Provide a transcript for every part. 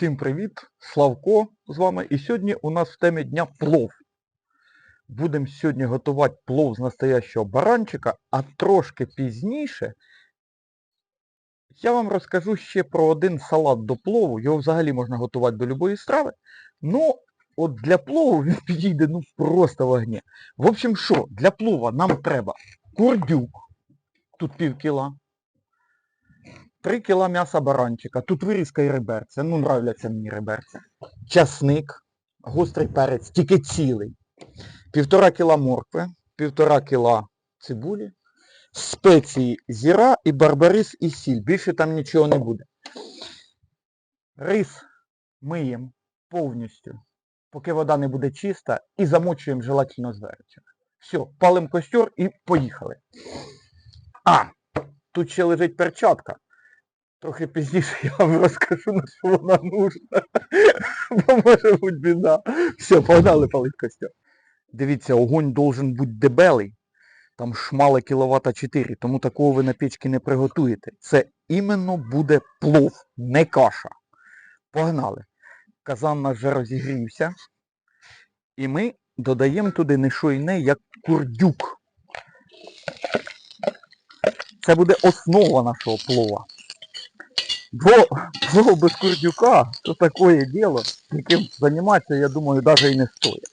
Всім привіт! Славко з вами. І сьогодні у нас в темі дня плов. Будемо сьогодні готувати плов з настоящого баранчика, а трошки пізніше я вам розкажу ще про один салат до плову. Його взагалі можна готувати до будь-якої страви. Ну, от для плову він підійде ну просто огні. В общем, що, для плова нам треба курдюк, тут пів кіла. 3 кіла м'яса баранчика. Тут вирізка і реберця. Ну, нравляться мені реберця. Часник, гострий перець, тільки цілий. Півтора кіла моркви, півтора кіла цибулі, спеції зіра і барбарис і сіль. Більше там нічого не буде. Рис миємо повністю, поки вода не буде чиста, і замочуємо желательно з. Все, палимо костер і поїхали. А, тут ще лежить перчатка. Трохи пізніше я вам розкажу, на що вона нужна. Бо може бути біда. Все, погнали палить костер. Дивіться, огонь должен бути дебелий. Там шмали кіловата 4, тому такого ви на печці не приготуєте. Це іменно буде плов, не каша. Погнали. Казан наш вже розігрівся. І ми додаємо туди не що і не, як курдюк. Це буде основа нашого плова. Бо плов без курдюка, то таке діло, яким займатися, я думаю, навіть і не стоїть.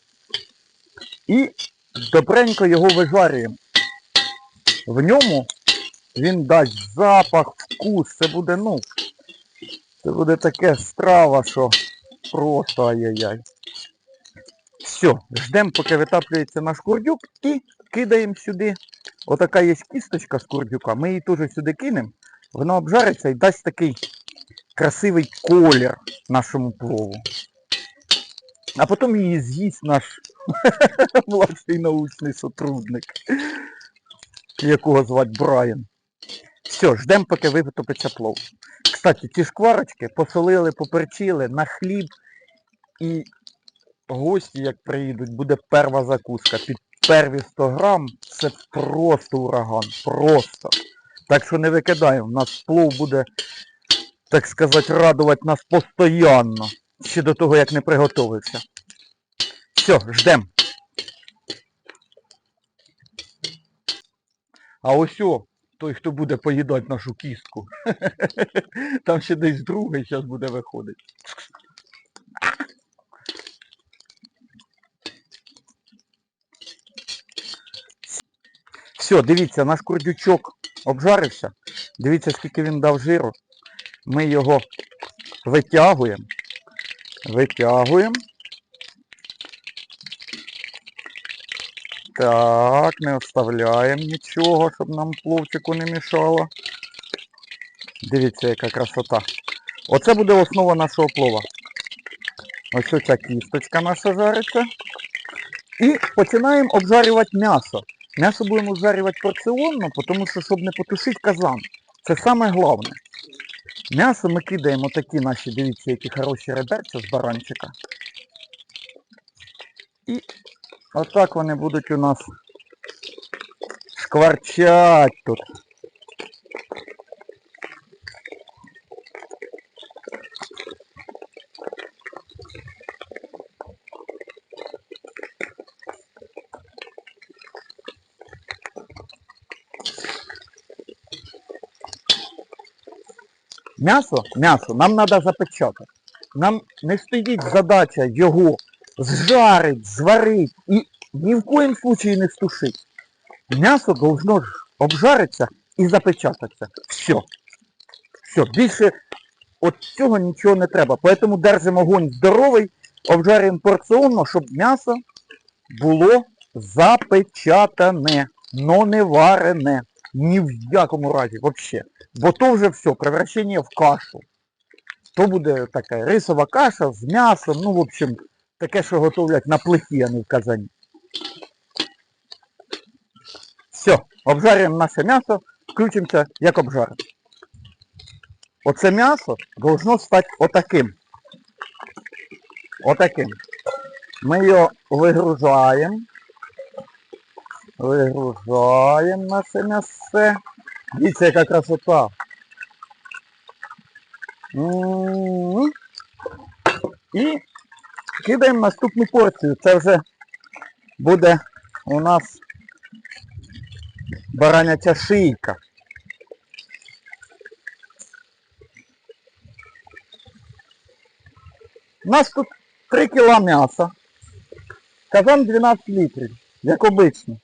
І добренько його вижарюємо. В ньому він дасть запах, вкус, це буде, ну, це буде таке страва, що просто ай-яй-яй. Все, ждемо, поки витаплюється наш курдюк і кидаємо сюди. Отака є кісточка з курдюка, ми її теж сюди кинемо. Воно обжариться і дасть такий красивий колір нашому плову. А потім її з'їсть наш младший научний сотрудник, якого звати Брайан. Все, ждемо, поки витопиться плов. Кстати, ті шкварочки посолили, поперчили на хліб і гості, як приїдуть, буде перва закуска. Під перві 100 грам це просто ураган. Просто. Так що не викидаємо. У нас плов буде, так сказати, радувати нас постійно. Ще до того, як не приготовився. Все, ждем. А ось о, той, хто буде поїдати нашу кістку. Там ще десь другий зараз буде виходити. Все, дивіться, наш курдючок обжарився. Дивіться, скільки він дав жиру. Ми його витягуємо. Витягуємо. Так, не вставляємо нічого, щоб нам пловчику не мішало. Дивіться, яка красота. Оце буде основа нашого плова. Ось оця кісточка наша жариться. І починаємо обжарювати м'ясо. М'ясо будемо жарювати порціонно, тому що, щоб не потушити казан. Це саме головне. М'ясо ми кидаємо такі наші, дивіться, які хороші реберця з баранчика. І отак вони будуть у нас шкварчать тут. М'ясо, м'ясо нам треба запечатати. Нам не стоїть задача його зжарить, зварить і ні в коїм случаї не стушить. М'ясо должно обжаритися і запечататися. Все. Все, більше от цього нічого не треба. Поэтому держимо огонь здоровий, обжарюємо порціонно, щоб м'ясо було запечатане, но не варене. Ні в якому разі, взагалі. Бо то вже все, превращення в кашу. То буде така рисова каша з м'ясом, ну, в общем, таке, що готовлять на плиті, а не в казані. Все, обжарюємо наше м'ясо, включимося, як обжарити. Оце м'ясо должно стати отаким. Отаким. Ми його вигружаємо. Вигружаємо наше м'ясце. Дивіться, яка красота. І кидаємо наступну порцію. Це вже буде у нас бараняча шийка. У нас тут 3 кіла м'яса. Казан 12 літрів, як обично.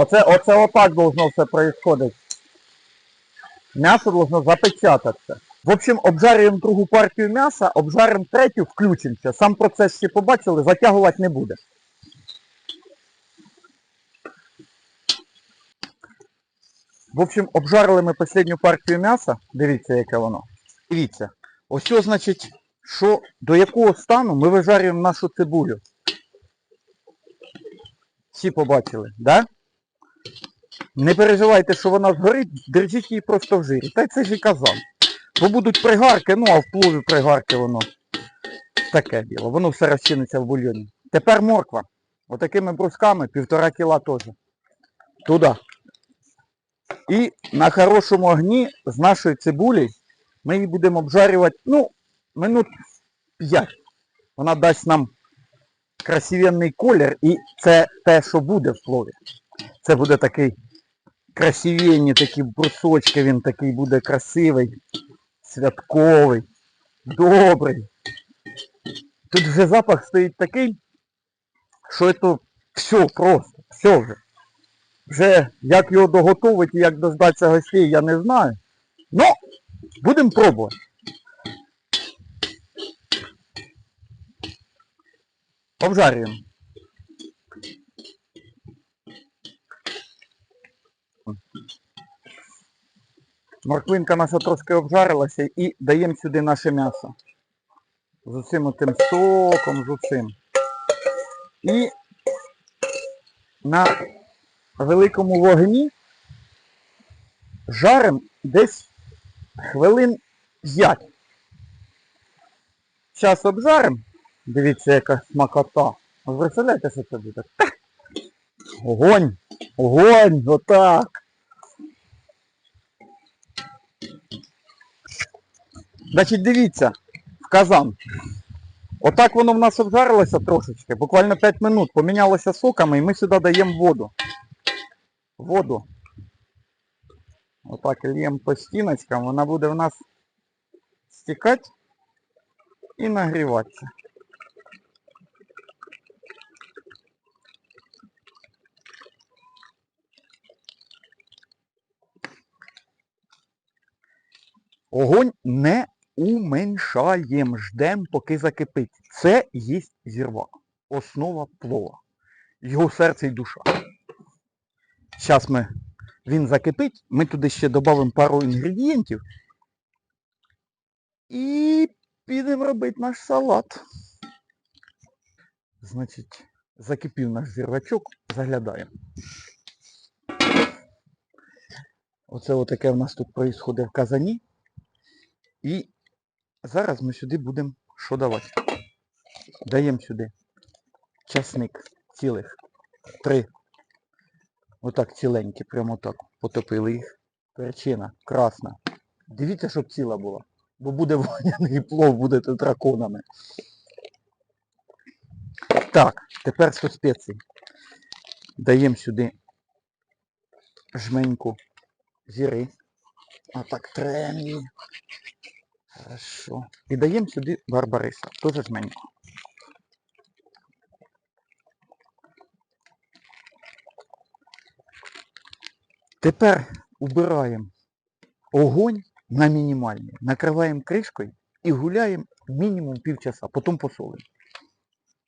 Оце, оце отак должно все происходить. М'ясо должно запечататися. В общем, обжарюємо другу партію м'яса, обжаримо третю, включимося. Сам процес ще побачили, затягувати не буде. В общем, обжарили ми останню партію м'яса. Дивіться, яке воно. Дивіться. Ось, значить, що, до якого стану ми вижарюємо нашу цибулю. Всі побачили, да? Не переживайте, що вона згорить, держіть її просто в жирі. Та й це ж і казав. Бо будуть пригарки, ну а в плові пригарки воно таке діло. Воно все розчиниться в бульйоні. Тепер морква. Отакими брусками півтора кіла теж. Туди. І на хорошому огні з нашої цибулі ми її будемо обжарювати, ну, минут 5. Вона дасть нам красивенний колір і це те, що буде в плові. Це буде такий красивенні такі брусочки, він такий буде красивий, святковий, добрий. Тут вже запах стоїть такий, що це все просто, все вже. Вже як його доготовити як дождатися гостей, я не знаю. Ну, будемо пробувати. Обжарюємо. Морквинка наша трошки обжарилася і даємо сюди наше м'ясо. З усім тим соком, з усім. І на великому вогні жаримо десь хвилин 5. Зараз обжаримо. Дивіться, яка смакота. Ви представляєте, що це буде? Огонь! Огонь! Отак! Значить, дивіться, в казан. Отак воно в нас обжарилося трошечки, буквально 5 минут, помінялося соками і ми сюди даємо воду. Воду. Отак льємо по стіночкам, вона буде в нас стікати і нагріватися. Огонь не уменьшаємо, ждемо, поки закипить. Це є зірвак. Основа плова. Його серце і душа. Зараз ми, він закипить, ми туди ще додамо пару інгредієнтів. І підемо робити наш салат. Значить, закипів наш зірвачок, заглядаємо. Оце отаке в нас тут відбувається в казані. І зараз ми сюди будемо що давати? Даємо сюди часник цілих три. Отак ціленькі, прямо так. Потопили їх. Перчина красна. Дивіться, щоб ціла була. Бо буде воняний плов, будете драконами. Так, тепер що спеції. Даємо сюди жменьку зіри. Отак трем її. Хорошо. І даємо сюди барбариса. Тоже жменьку. Тепер убираємо огонь на мінімальний. Накриваємо кришкою і гуляємо мінімум півчаса, потім посолимо.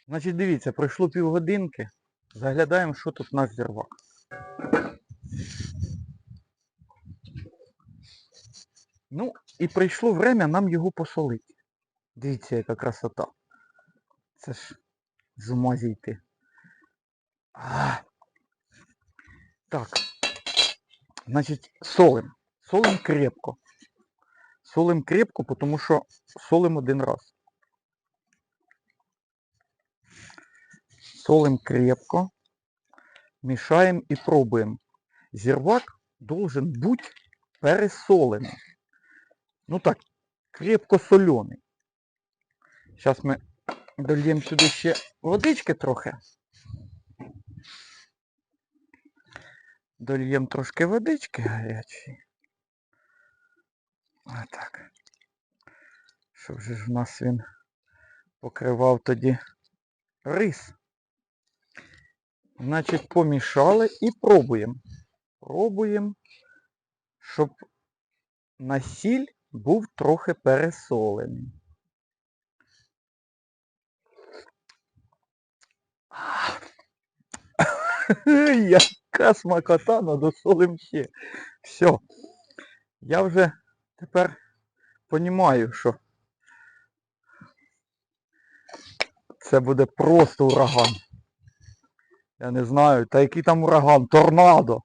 Значить, дивіться, пройшло півгодинки. Заглядаємо, що тут наш зірвак. Ну, і прийшло время нам його посолити. Дивіться, яка красота. Це ж з ума зійти. Так. Значить, солим. Солим крепко. Солим крепко, тому що солим один раз. Солим крепко. Мішаємо і пробуємо. зірвак должен бути пересолений. Ну так, крепко солений. Зараз ми дольємо сюди ще водички трохи. Дольємо трошки водички гарячої. Отак. Щоб же ж в нас він покривав тоді рис. Значить, помішали і пробуємо. Пробуємо, щоб насіль був трохи пересолений. Яка смакота, но досолим ще. Все. Я вже тепер розумію, що це буде просто ураган. Я не знаю, та який там ураган, торнадо.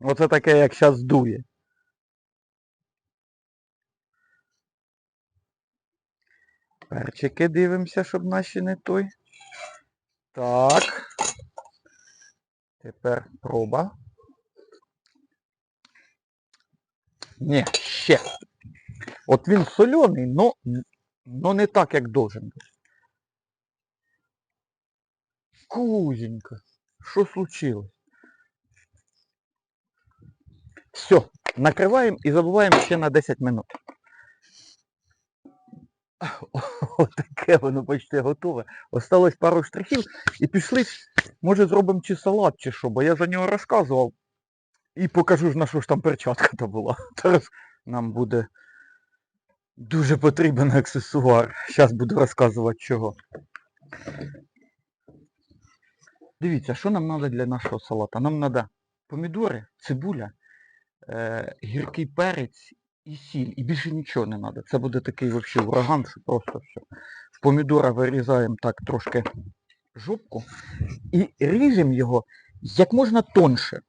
Оце таке, як зараз дує. Перчики дивимося, щоб наші не той. Так. Тепер проба. Ні, ще. От він соляний, но, но не так, як должен бути. Кузенька, що случилось? Все, накриваємо і забуваємо ще на 10 минут. Отаке воно почти готове. Осталось пару штрихів і пішли, може зробимо чи салат, чи що, бо я за нього розказував. І покажу ж на що ж там перчатка то була. Зараз нам буде дуже потрібен аксесуар. Зараз буду розказувати чого. Дивіться, що нам треба для нашого салата? Нам треба помідори, цибуля, е, гіркий перець і сіль. І більше нічого не треба. Це буде такий взагалі ураган, що просто все. Помідора вирізаємо так трошки жопку і ріжемо його як можна тонше.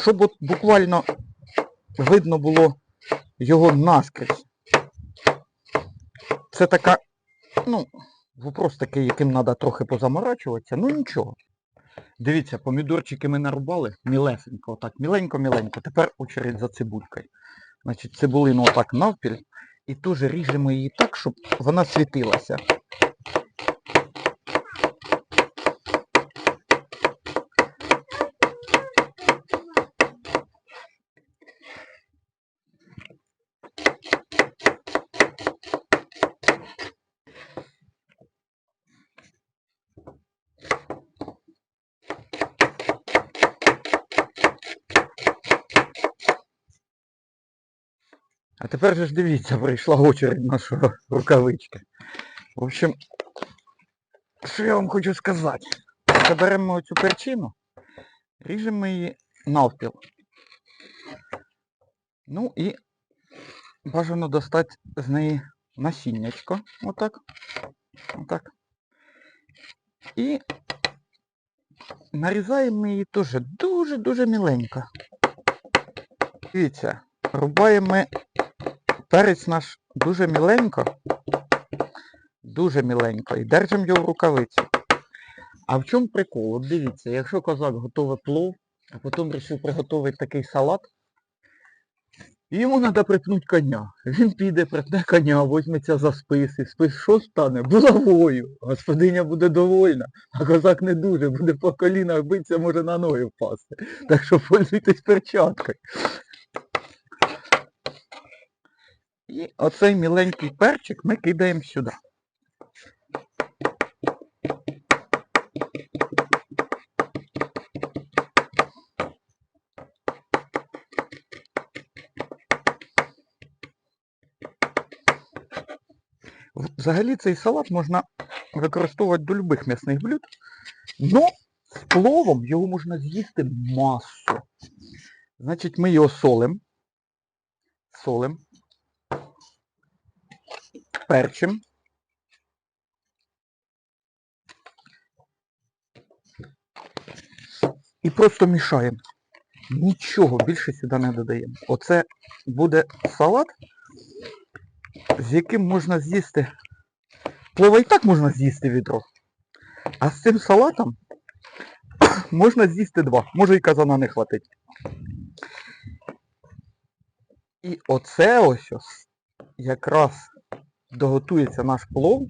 Щоб от буквально видно було його наскрізь. Це така, ну, вопрос такий, яким треба трохи позаморачуватися, ну нічого. Дивіться, помідорчики ми нарубали мілесенько, отак, міленько-міленько. Тепер очередь за цибулькою. Значить, цибулину отак навпіль. І теж ріжемо її так, щоб вона світилася. А тепер же ж дивіться, прийшла очередь нашого рукавички. В общем, що я вам хочу сказати? Заберемо цю перчину, ріжемо її навпіл. Ну і бажано достати з неї насіннячко. Отак. Отак. І нарізаємо її теж дуже-дуже міленько. Дивіться, рубаємо перець наш дуже міленько, дуже міленько і держимо його в рукавиці. А в чому прикол? От дивіться, якщо козак готовий плов, а потім вирішив приготувати такий салат, йому треба припнути коня. Він піде, припне коня, візьметься за спис, і спис що стане? Булавою. Господиня буде довольна, а козак не дуже, буде по колінах битися, може на ноги впасти. Так що пользуйтесь перчаткою. І оцей міленький перчик ми кидаємо сюди. Взагалі цей салат можна використовувати до любих м'ясних блюд, але з пловом його можна з'їсти масу. Значить, ми його солимо. Солим. Перчим. І просто мішаємо. Нічого більше сюди не додаємо. Оце буде салат, з яким можна з'їсти. Плова і так можна з'їсти відро. А з цим салатом можна з'їсти два, може і казана не хватить. І оце ось ось якраз доготується наш плов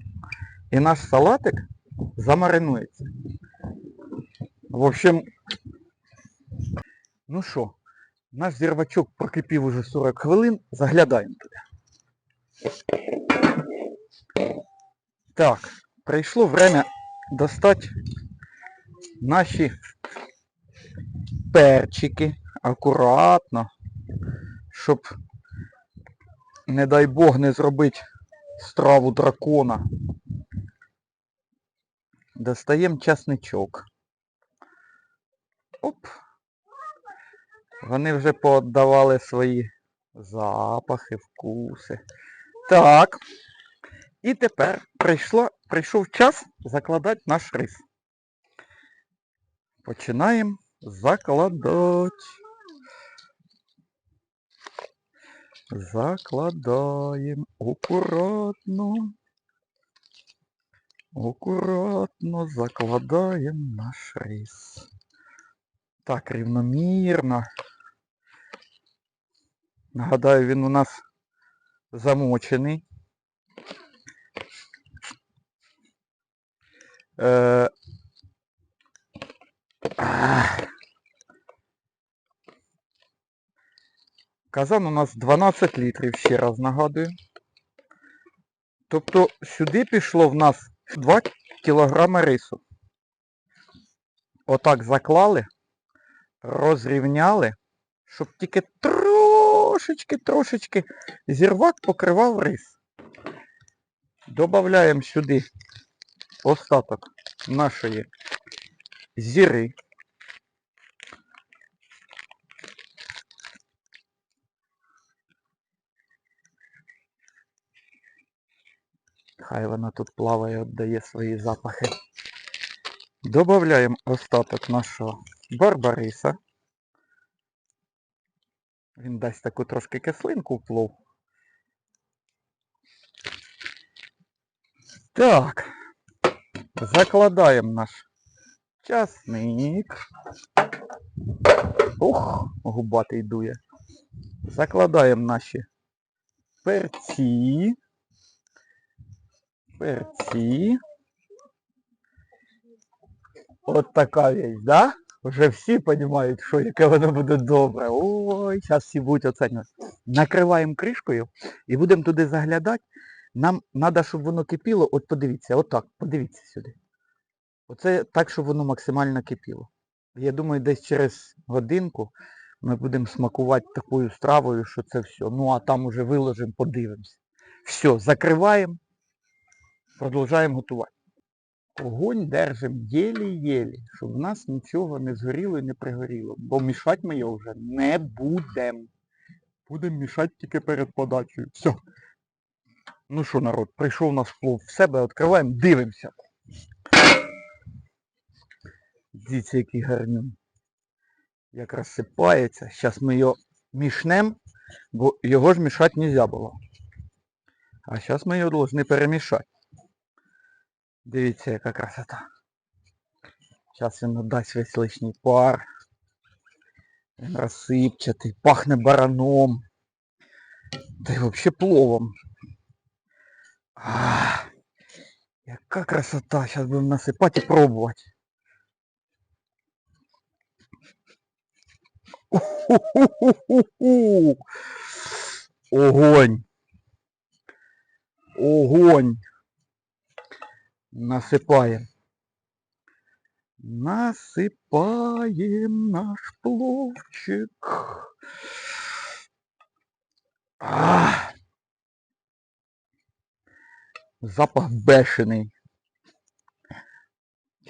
і наш салатик замаринується. В общем, ну що, наш зірвачок прокипів уже 40 хвилин, заглядаємо туди. Так, прийшло время достати наші перчики акуратно, щоб, не дай Бог, не зробити страву дракона. Достаємо часничок. Оп. Вони вже пооддавали свої запахи, вкуси. Так. І тепер прийшло, прийшов час закладати наш рис. Починаємо закладати. Закладаємо акуратно. Акуратно закладаємо наш рис. Так, рівномірно. Нагадаю, він у нас замочений. Е. Казан у нас 12 літрів, ще раз нагадую. Тобто сюди пішло в нас 2 кілограми рису. Отак заклали, розрівняли, щоб тільки трошечки-трошечки зірвак покривав рис. Добавляємо сюди остаток нашої зіри. Хай вона тут плаває, віддає свої запахи. Добавляємо остаток нашого барбариса. Він дасть таку трошки кислинку в плов. Так. Закладаємо наш часник. Ух, губатий дує. Закладаємо наші перці. Перці. От така вещь, да? Вже всі розуміють, що яке воно буде добре. Ой, зараз всі будуть оцінювати. Накриваємо кришкою і будемо туди заглядати. Нам треба, щоб воно кипіло, от подивіться, отак, подивіться сюди. Оце так, щоб воно максимально кипіло. Я думаю, десь через годинку ми будемо смакувати такою стравою, що це все. Ну а там уже виложимо, подивимося. Все, закриваємо, продовжуємо готувати. Огонь держимо єлі-єлі, щоб в нас нічого не згоріло і не пригоріло. Бо мішати ми його вже не будемо. Будемо мішати тільки перед подачею. Все. Ну що, народ, прийшов наш плов в себе, відкриваємо, дивимося. Дивіться, який гарнюн. Як розсипається. Зараз ми його мішнемо, бо його ж мішати не можна було. А зараз ми його повинні перемішати. Дивіться, яка красота. Зараз він надасть весь лишній пар. Він розсипчатий, пахне бараном. Та й взагалі пловом. А, яка красота! Зараз будемо насипати і пробувати. Огонь. Огонь. Насипаємо. Насипаємо наш пловчик. А, запах бешений.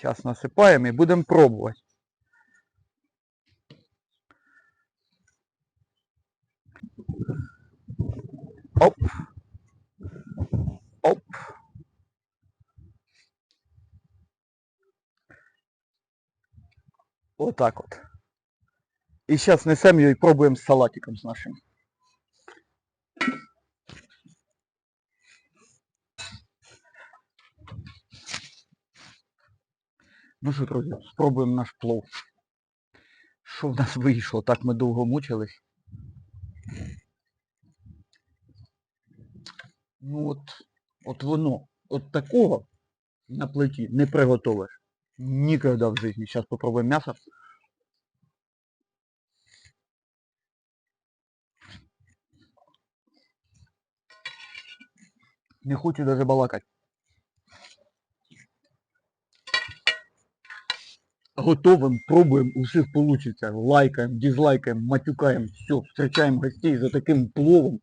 Зараз насипаємо і будемо пробувати. Оп. Оп. Отак от. І зараз несемо його і пробуємо з салатиком з нашим. Ну що, друзі, спробуємо наш плов. Що в нас вийшло? Так ми довго мучились. Ну от, от воно, от такого на плиті не приготовиш. Ніколи в житті. Зараз попробуємо м'ясо. Не хочу даже балакать. Готовим, пробуємо, у всіх получится. Лайкаємо, дизлайкаємо, матюкаємо, все, встречаємо гостей за таким пловом.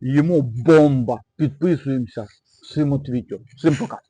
Їмо бомба. Підписуємося. Всім отвітю. Всім пока.